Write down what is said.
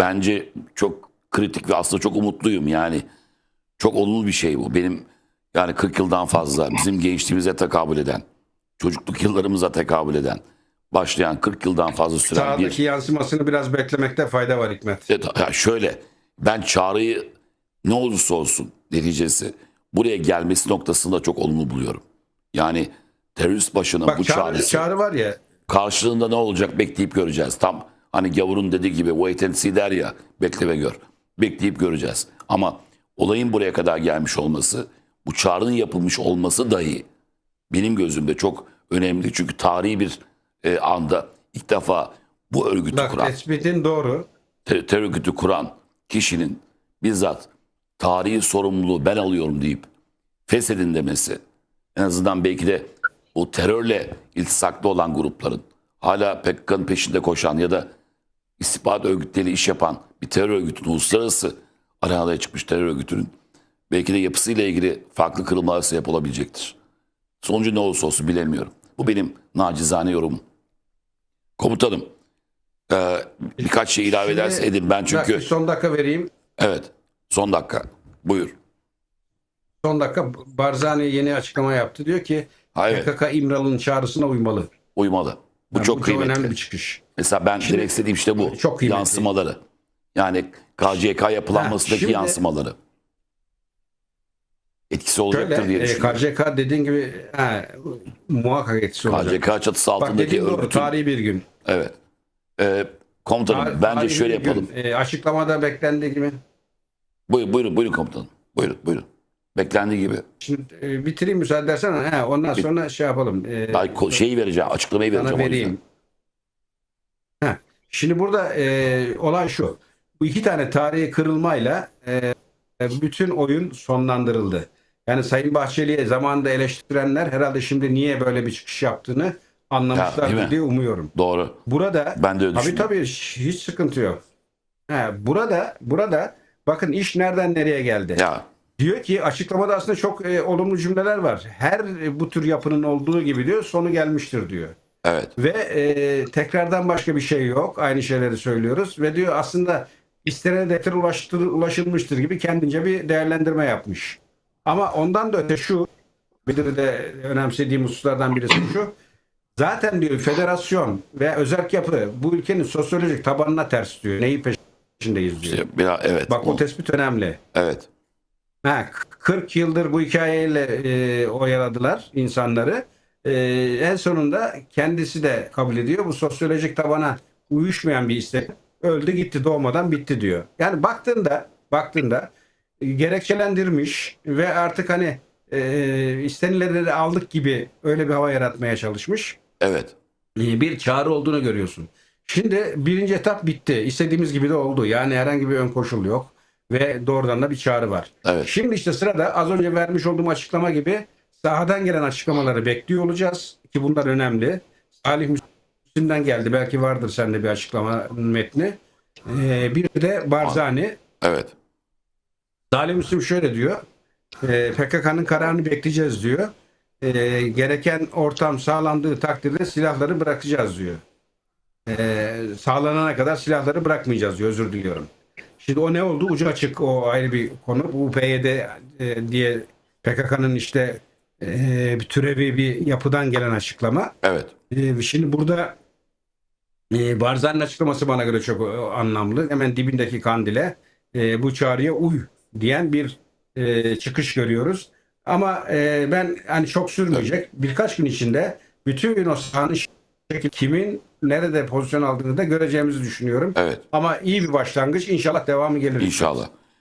bence çok kritik ve aslında çok umutluyum. Yani çok olumlu bir şey bu. Benim yani 40 yıldan fazla bizim gençliğimize tekabül eden, çocukluk yıllarımıza tekabül eden, başlayan 40 yıldan fazla süren bir Sahadaki yansımasını biraz beklemekte fayda var Hikmet. Evet, ya şöyle ben çağrıyı ne olursa olsun neticesi buraya gelmesi noktasında çok olumlu buluyorum. Yani terörist başının Bak bu çağrı, çağrısı çağrı var ya karşılığında ne olacak bekleyip göreceğiz. Tam hani gavurun dediği gibi wait and see der ya bekle ve gör. Bekleyip göreceğiz. Ama olayın buraya kadar gelmiş olması, bu çağrının yapılmış olması dahi benim gözümde çok önemli. Çünkü tarihi bir e, anda ilk defa bu örgütü bak kuran tespitin doğru. te- terör örgütü kuran kişinin bizzat tarihi sorumluluğu ben alıyorum deyip feshedin demesi en azından belki de o terörle iltisaklı olan grupların hala PKK'nın peşinde koşan ya da istihbarat örgütleriyle iş yapan bir terör örgütünün uluslararası arenaya çıkmış terör örgütünün belki de yapısıyla ilgili farklı kırılmalar sebep olabilecektir. Sonucu ne olursa olsun bilemiyorum. Bu benim nacizane yorumum. Komutanım e, birkaç şey ilave Şimdi- ederse edin. Ben çünkü son dakika vereyim. evet son dakika buyur. Son dakika Barzani yeni açıklama yaptı. Diyor ki PKK İmralı'nın çağrısına uymalı. uymalı. Bu Yani çok kıymetli. önemli bir çıkış. Mesela ben demek istediğim işte bu. Çok kıymetli. yansımaları. Yani KCK yapılanmasındaki şimdi- yansımaları. Etkisi olacaktır Şöyle diye e, düşünüyorum. KCK dediğin gibi he, muhakkak etkisi olacak. KCK çatısı Bak altındaki doğru. örgütün. Tarihi bir gün. Evet. Ee, komutanım Tar- bence şöyle gün. yapalım. E, açıklamada beklendiği gibi. Buyurun, buyurun, buyurun komutanım. Buyurun, buyurun. Beklendiği gibi. Şimdi e, bitireyim müsaade edersen. He, ondan sonra şey yapalım. E, Ay, ko- şeyi vereceğim, açıklamayı sana vereceğim. o yüzden. vereyim. Heh, Şimdi burada e, olay şu. Bu iki tane tarihi kırılmayla e, bütün oyun sonlandırıldı. Yani Sayın Bahçeli'ye zamanında eleştirenler herhalde şimdi niye böyle bir çıkış yaptığını Ya, değil anlamışlardır mi? diye umuyorum. Doğru. Burada Ben de öyle tabii düşünüyorum. tabii hiç sıkıntı yok. He, burada burada bakın iş nereden nereye geldi. Ya Diyor ki açıklamada aslında çok e, olumlu cümleler var. Her e, bu tür yapının olduğu gibi diyor sonu gelmiştir diyor. evet. Ve e, tekrardan başka bir şey yok. Aynı şeyleri söylüyoruz. Ve diyor aslında istenen hedeflere ulaştır, ulaşılmıştır gibi kendince bir değerlendirme yapmış. Ama ondan da öte şu bir de önemsediğim hususlardan birisi şu. Zaten diyor federasyon ve özerk yapı bu ülkenin sosyolojik tabanına ters diyor. Neyi peşindeyiz diyor. Biraz, evet. Bak o tespit önemli. evet. Ha, 40 yıldır bu hikayeyle e, oyaladılar insanları. E, en sonunda kendisi de kabul ediyor. Bu sosyolojik tabana uyuşmayan bir istek. Öldü gitti doğmadan bitti diyor. Yani baktığında baktığında gerekçelendirmiş ve artık hani e, istenilenleri aldık gibi öyle bir hava yaratmaya çalışmış Evet. e, bir çağrı olduğunu görüyorsun. Şimdi birinci etap bitti. İstediğimiz gibi de oldu. Yani herhangi bir ön koşul yok. Ve doğrudan da bir çağrı var. Evet. Şimdi işte sırada az önce vermiş olduğum açıklama gibi sahadan gelen açıklamaları bekliyor olacağız. Ki bunlar önemli. Salih Müslim'den geldi. Belki vardır sende bir açıklama metni. Ee, bir de Barzani. Evet. Salih Müslim şöyle diyor. E, PKK'nın kararını bekleyeceğiz diyor. E, gereken ortam sağlandığı takdirde silahları bırakacağız diyor. E, sağlanana kadar silahları bırakmayacağız diyor. Özür diliyorum. Şimdi o ne oldu? Ucu açık. O ayrı bir konu. Bu PYD e, diye PKK'nın işte e, bir türevi bir yapıdan gelen açıklama. Evet. Ee, şimdi burada e, Barzani'nin açıklaması bana göre çok e, anlamlı. Hemen dibindeki kandile e, bu çağrıya uy diyen bir e, çıkış görüyoruz. Ama e, ben hani çok sürmeyecek. Birkaç gün içinde bütün o sahanın şekli kimin nerede pozisyon aldığını da göreceğimizi düşünüyorum. Evet. Ama iyi bir başlangıç. İnşallah devamı gelir. İnşallah.